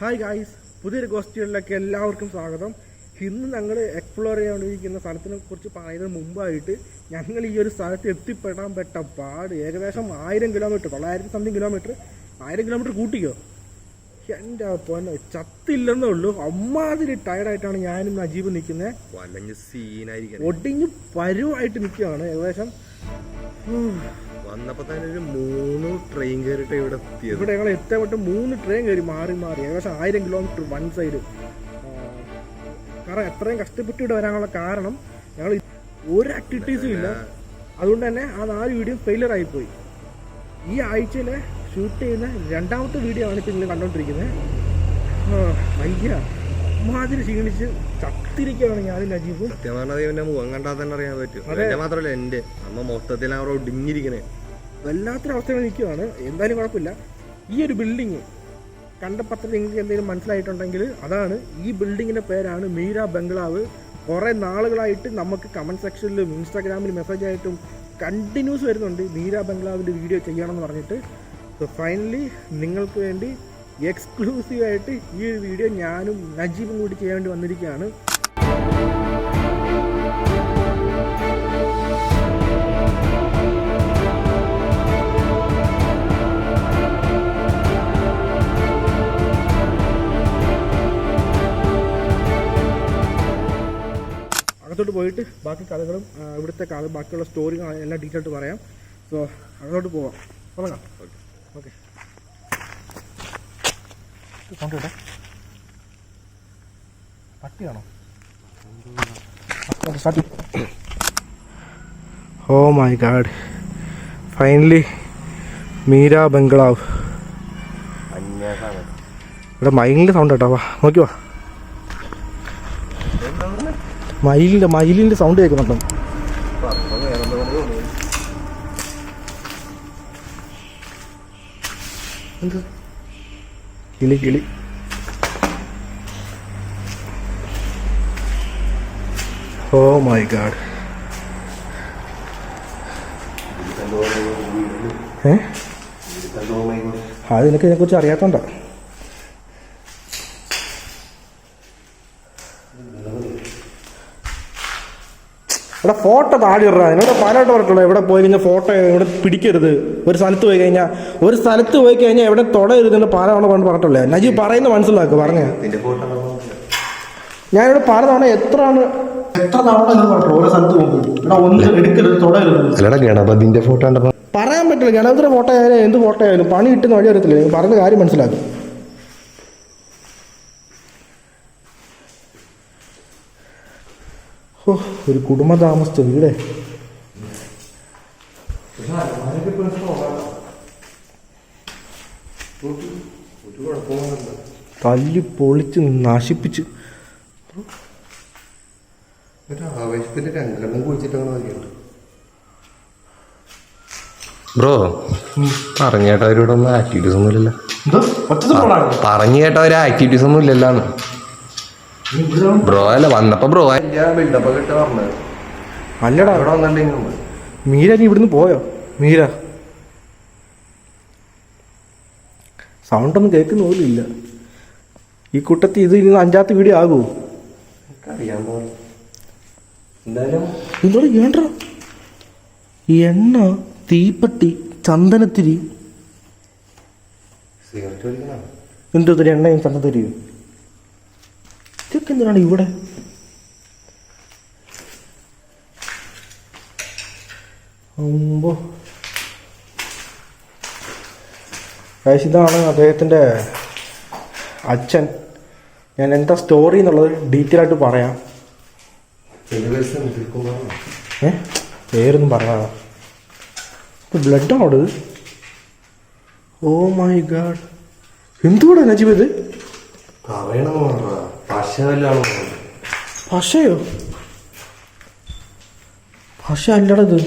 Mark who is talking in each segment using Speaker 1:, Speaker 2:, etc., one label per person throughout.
Speaker 1: Hi guys പുതിയൊരു ഗോസ്റ്റുകളിലേക്ക് എല്ലാവർക്കും സ്വാഗതം. ഇന്ന് ഞങ്ങൾ എക്സ്പ്ലോർ ചെയ്യാണ്ടിരിക്കുന്ന സ്ഥലത്തിനെ കുറിച്ച് പറയുന്നതിന് മുമ്പായിട്ട് ഞങ്ങൾ ഈ ഒരു സ്ഥലത്ത് എത്തിപ്പെടാൻ പെട്ട പാട്. ഏകദേശം ആയിരം കിലോമീറ്റർ തൊള്ളായിരത്തി സംതിങ് കിലോമീറ്റർ ആയിരം കിലോമീറ്റർ കൂട്ടിക്കോ? എന്റെ പൊന്നെ ചത്തില്ലെന്നേ ഉള്ളൂ. അമ്മാതിരി ടയർഡായിട്ടാണ് ഞാനും നജീബ് നിൽക്കുന്നത്. ഒടിഞ്ഞ് പരുവായിട്ട് നിൽക്കുകയാണ്. ഏകദേശം ഉം.
Speaker 2: വന്നപ്പോ തന്നെ ഒരു മൂന്ന് ട്രെയിൻ കയറിട്ട് ഇവിടെ എത്തിയത്.
Speaker 1: ഇവിടെ ഞങ്ങൾ എത്തപ്പെട്ട് മൂന്ന് ട്രെയിൻ കയറി മാറി മാറി. ഏകദേശം ആയിരം കിലോമീറ്റർ വൺ സൈഡ് കാരണം എത്രയും കഷ്ടപ്പെട്ട് ഇവിടെ വരാനുള്ള കാരണം ഞങ്ങൾ ഒരു ആക്ടിവിറ്റീസും ഇല്ല. അതുകൊണ്ട് തന്നെ ആ നാല് വീഡിയോ ഫെയിലർ ആയിപ്പോയി. ഈ ആഴ്ചയിലെ ഷൂട്ട് ചെയ്യുന്ന രണ്ടാമത്തെ വീഡിയോ ആണ് ഇപ്പം നിങ്ങൾ കണ്ടുകൊണ്ടിരിക്കുന്നത് വയ്യ മാതിരി ക്ഷീണിച്ച് ചത്തിരിക്കുകയാണ് ഞാനും നജീബും.
Speaker 2: സത്യം പറഞ്ഞാൽ ഇവന്റെ മുഖം കണ്ടാൽ തന്നെ അറിയാൻ പറ്റും.
Speaker 1: അതെ.
Speaker 2: മാത്രമല്ല എന്റെ. അമ്മ മൊത്തത്തിൽ അവിടെ ഒടിഞ്ഞിരിക്കണേ
Speaker 1: വല്ലാത്തൊരു അവസ്ഥയിൽ നിൽക്കുകയാണ് എന്തായാലും കുഴപ്പമില്ല. ഈ ഒരു ബിൽഡിങ് കണ്ടപ്പോൾ നിങ്ങൾക്ക് എന്തെങ്കിലും മനസ്സിലായിട്ടുണ്ടെങ്കിൽ അതാണ് ഈ ബിൽഡിങ്ങിന്റെ പേരാണ് മീര ബംഗ്ലാവ്. കുറേ നാളുകളായിട്ട് നമുക്ക് കമന്റ് സെക്ഷനിലും ഇൻസ്റ്റാഗ്രാമിലും മെസ്സേജ് ആയിട്ടും കണ്ടിന്യൂസ് വരുന്നുണ്ട് മീര ബംഗ്ലാവിന്റെ വീഡിയോ ചെയ്യണമെന്ന് പറഞ്ഞിട്ട്. സോ ഫൈനലി നിങ്ങൾക്ക് വേണ്ടി എക്സ്ക്ലൂസീവായിട്ട് ഈ ഒരു വീഡിയോ ഞാനും നജീബും കൂടി ചെയ്യാൻ വേണ്ടി വന്നിരിക്കുകയാണ്. അകത്തോട്ട് പോയിട്ട് ബാക്കി കഥകളും ഇവിടുത്തെ കഥ ബാക്കിയുള്ള സ്റ്റോറികളും എല്ലാം ഡീറ്റെയിൽ ആയിട്ട് പറയാം. സോ അകത്തോട്ട് പോവാം. തുടങ്ങാം. ഓക്കെ ഓക്കെ പട്ടിയാണോ? Oh my god finally Meera ബംഗ്ലാവ്. ഇവിടെ മൈൻഡിൽ സൗണ്ട് കേട്ടോ. വാ നോക്കി വാ. മയിലിന്റെ മയിലിന്റെ സൗണ്ട് കേൾക്കുന്നുണ്ടോ. എന്ത്? കിളി കിളി. Oh my god. ഏ? അത് നിനക്ക് ഇതിനെക്കുറിച്ച് അറിയാത്തോണ്ടാ. ഇവിടെ ഫോട്ടോ താഴെ ഇടാ എന്നോട് പലവട്ടം പറഞ്ഞിട്ടുള്ളൂ എവിടെ പോയി കഴിഞ്ഞാൽ ഫോട്ടോ ഇവിടെ പിടിക്കരുത്? ഒരു സ്ഥലത്ത് പോയി കഴിഞ്ഞാൽ ഒരു സ്ഥലത്ത് പോയി കഴിഞ്ഞാൽ എവിടെ തൊട എന്ന് പലവണ കൊണ്ട് പറഞ്ഞിട്ടുള്ളേ നജീബ് പറയുന്ന മനസ്സിലാക്കുക പറഞ്ഞേ.
Speaker 2: നിന്റെ ഫോട്ടോ
Speaker 1: ഞാനിവിടെ പല തവണ എത്ര ആണ് എത്ര തവണ ഇത് പറഞ്ഞിട്ടുള്ളൂ ഓരോ സ്ഥലത്ത് പോകുമ്പോൾ ഇവിടെ ഒന്ന് എടുക്കരുത് തൊടരുത്.
Speaker 2: അല്ലടാ ഗണപതിന്റെ ഫോട്ടോ കണ്ടപ്പോ
Speaker 1: പറയാൻ പറ്റില്ല. ഗണപതിയുടെ ഫോട്ടോ ആയാലും എന്ത് ഫോട്ടോ ആയാലും പണി കിട്ടുന്ന വഴി അറിയത്തില്ല. പറഞ്ഞ കാര്യം മനസ്സിലാക്കും. ഓ ഒരു കുടുംബ താമസിച്ച വീടേ. തല്ലി പൊളിച്ച് നശിപ്പിച്ച്.
Speaker 2: ബ്രോ പറഞ്ഞു കേട്ടോ അവരോട് ഒന്നും ആക്ടിവിറ്റീസ് ഒന്നും ഇല്ലല്ലോ
Speaker 1: എന്തോ
Speaker 2: പറഞ്ഞു കേട്ടോ ഒരു ആക്ടിവിറ്റീസ് ഒന്നും ഇല്ലല്ലാണ് ബ്രോ അല്ല വന്നപ്പോ ബ്രോ
Speaker 1: അല്ലടാ. മീര നീ ഇവിടുന്ന് പോയോ? മീര. സൗണ്ടൊന്നും കേൾക്കുന്ന പോലും ഇല്ല. ഈ കൂട്ടത്തിൽ ഇത് ഇനി അഞ്ചാത്ത വീഡിയോ ആകുമോ
Speaker 2: എന്തായാലും
Speaker 1: വേണ്ട എണ്ണ? തീപ്പട്ടി ചന്ദനത്തിരി. എന്തോ എണ്ണയും ചന്ദനത്തിരിയും. എന്തിനാണ് ഇവിടെ? അമ്പോ. ഇതാണ് അദ്ദേഹത്തിന്റെ അച്ഛൻ. ഞാൻ എന്താ സ്റ്റോറി എന്നുള്ളത് ഡീറ്റെയിൽ ആയിട്ട് പറയാം. ഏ? പേരൊന്നും പറഞ്ഞാ ബ്ലഡ് ഇത് ഓ മൈ ഗാഡ് എന്തുകൂടെ നജീബ് ഇത്? പശയോ പശ അല്ലടത്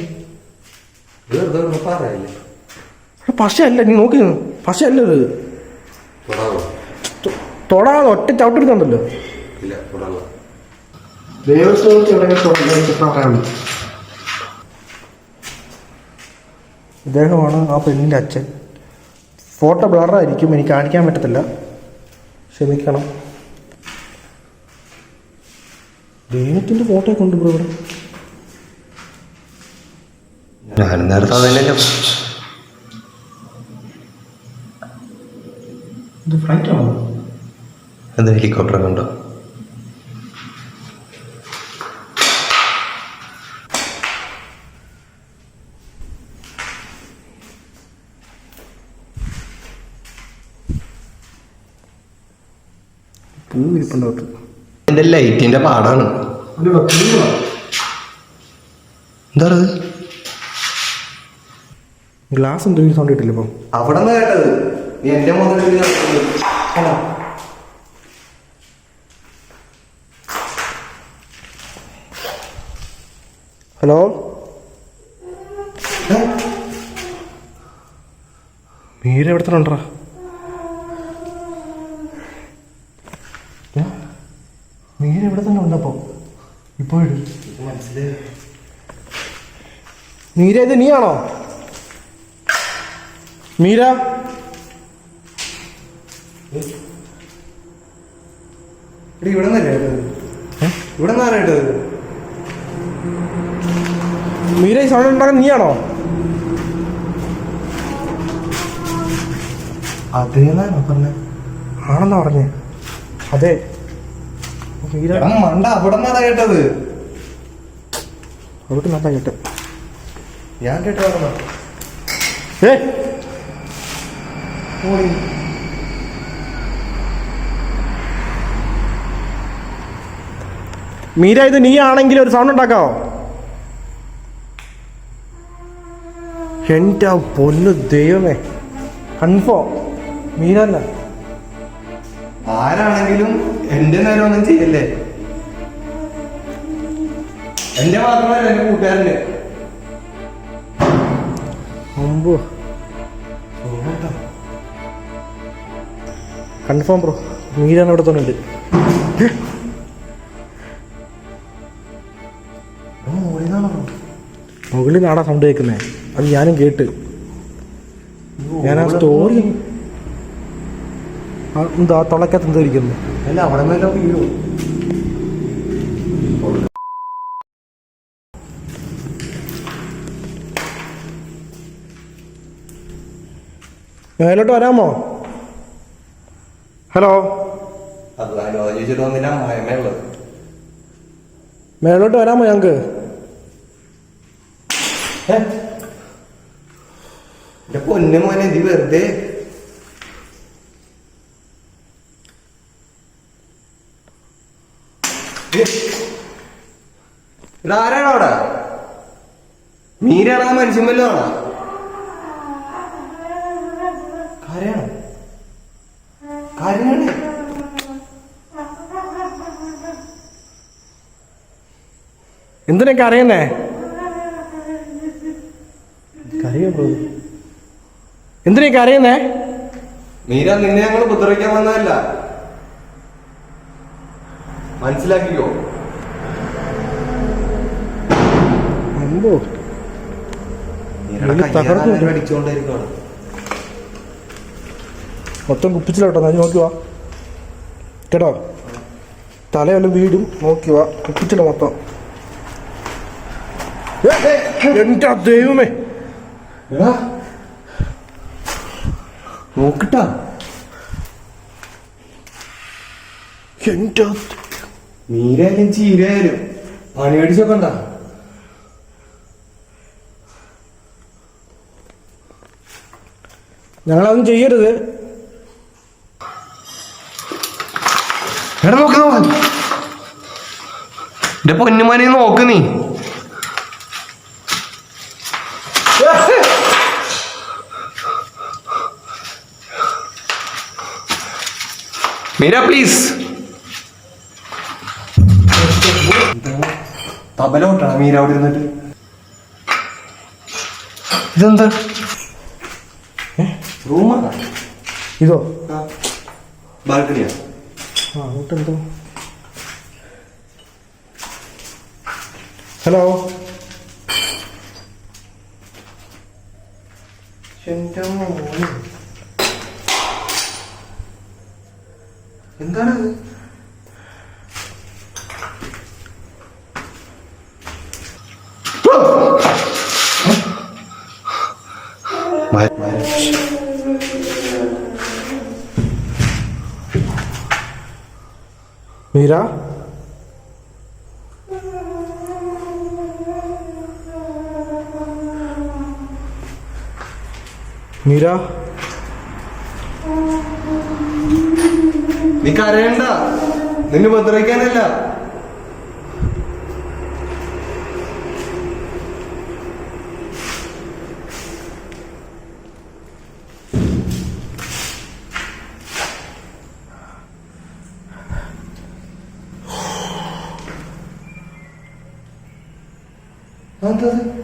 Speaker 1: പശ അല്ല നീ നോക്കി. പശ അല്ലത് തൊടാതെ ഒറ്റ ചവിട്ടെടുക്കണ്ടല്ലോ. ഇദ്ദേഹമാണ് ആ പെണ്ണിന്റെ അച്ഛൻ. ഫോട്ടോ ബ്ലറായിരിക്കും എനിക്ക് കാണിക്കാൻ പറ്റത്തില്ല. ക്ഷമിക്കണം. ദൈവത്തിന്റെ ഫോട്ടോ കൊണ്ട് ബ്രോ. ഇവിടെ
Speaker 2: ഞാൻ നേരത്തെ അതന്നെയല്ലോ
Speaker 1: ഇത് ഫ്ലൈറ്റ് ആണോ?
Speaker 2: എന്ത് ഹെലികോപ്റ്റർ കണ്ടോ.
Speaker 1: പൂ ഇരിപ്പുണ്ടോട്ട്
Speaker 2: എന്റെ ലൈറ്റിന്റെ പാടാണ്. എന്താ
Speaker 1: ഗ്ലാസ് എന്തെങ്കിലും സൗണ്ട് കിട്ടില്ല ഇപ്പം?
Speaker 2: അവിടെ നിന്ന് കേട്ടത് എന്റെ മുതൽ
Speaker 1: ഹലോ? മീര എവിടെ തന്നെ ഉണ്ടോ മീര എവിടെ തന്നെ ഉണ്ടപ്പോ ഇപ്പോഴും മീര ഇത് നീയാണോ? മീര?
Speaker 2: ഇവിടെ ഇവിടെ
Speaker 1: മീര ഈ സൗണ്ട് ഉണ്ടാക്കാൻ നീയാണോ?
Speaker 2: അതേന്നാണോ പറഞ്ഞ?
Speaker 1: ആണെന്നാ പറഞ്ഞേ? അതെ.
Speaker 2: മണ്ട അവിടെ നിന്നാണ് കേട്ടത്?
Speaker 1: അവിടെ നല്ല കേട്ടെ.
Speaker 2: ഞാൻ കേട്ടോ
Speaker 1: ഏ? മീര ഇത് നീ ആണെങ്കിൽ ഒരു സൗണ്ട് ഉണ്ടാക്കാവോ? എന്റെ പൊന്നു ദൈവമേ. കൺഫോം. മീര തന്നെ
Speaker 2: ആരാണെങ്കിലും എന്റെ നേരം ഒന്നും ചെയ്യല്ലേ? എന്റെ മാത്രമല്ല എന്റെ കൂട്ടുകാരന്റെ
Speaker 1: അമ്പോ. കൺഫേം ബ്രോ മീരാണ് ഇവിടെ തന്നെ ഉണ്ട് മുകളിൽ നാടാ സൗണ്ട് കേൾക്കുന്നേ. അത് ഞാനും കേട്ട്. ഞാൻ ആ സ്റ്റോറി എന്താ? തുളക്കത്ത് എന്തോ ഇരിക്കുന്നു.
Speaker 2: അല്ല അവിടെ മേലോ വീഴോ
Speaker 1: മേലോട്ട് വരാമോ? ഹലോ? മേലോട്ട് വരാമോ
Speaker 2: ഞങ്ങക്ക്? പൊന്നു മോനെ ഇത് വെറുതെ. ഇതാരാണോ അവിടെ? മീരാണോ മനുഷ്യൻ വല്ലതും
Speaker 1: എന്തിനൊക്കെ ബ്രോ? എന്തിനൊക്കെ അറിയുന്നേ?
Speaker 2: മീര നിന്നെ ഞങ്ങൾ ഉപദ്രവിക്കാൻ വന്നതല്ല. മനസ്സിലാക്കിയോ
Speaker 1: അമ്പോ.
Speaker 2: അടിച്ചുകൊണ്ടിരിക്കുകയാണ്
Speaker 1: മൊത്തം കുപ്പിച്ചിലോട്ടോ ഞാൻ നോക്കി വാ. കേട്ടോ? തലയെല്ലാം വീടും നോക്കി വാ. കുപ്പിച്ചില മൊത്തം. എന്റെ ദൈവമേ.
Speaker 2: നോക്കിട്ട.
Speaker 1: എന്റെ
Speaker 2: നീരായാലും ചീരയായാലും പണി അടിച്ചൊക്കെ ഉണ്ടാ?
Speaker 1: ഞങ്ങളതൊന്നും ചെയ്യരുത്.
Speaker 2: എടാ നോക്ക് നോക്ക്. എന്റെ പൊന്നുമാനെ നോക്ക് നീ. മീര പ്ലീസ് തബല മീര അവിടെ ഇരുന്നിട്ട്. ഇതെന്താ? റൂമാണ്
Speaker 1: ഇതോ?
Speaker 2: ബാൽക്കണിയാ?
Speaker 1: ആ അങ്ങോട്ട് എന്തോ ഹലോ
Speaker 2: എന്റെ മോനെ. എന്താണത്
Speaker 1: മീര? മീര?
Speaker 2: നീ കരയണ്ട നിന്നെ ഉപദ്രവിക്കാനല്ല.
Speaker 1: പോലീസാണ്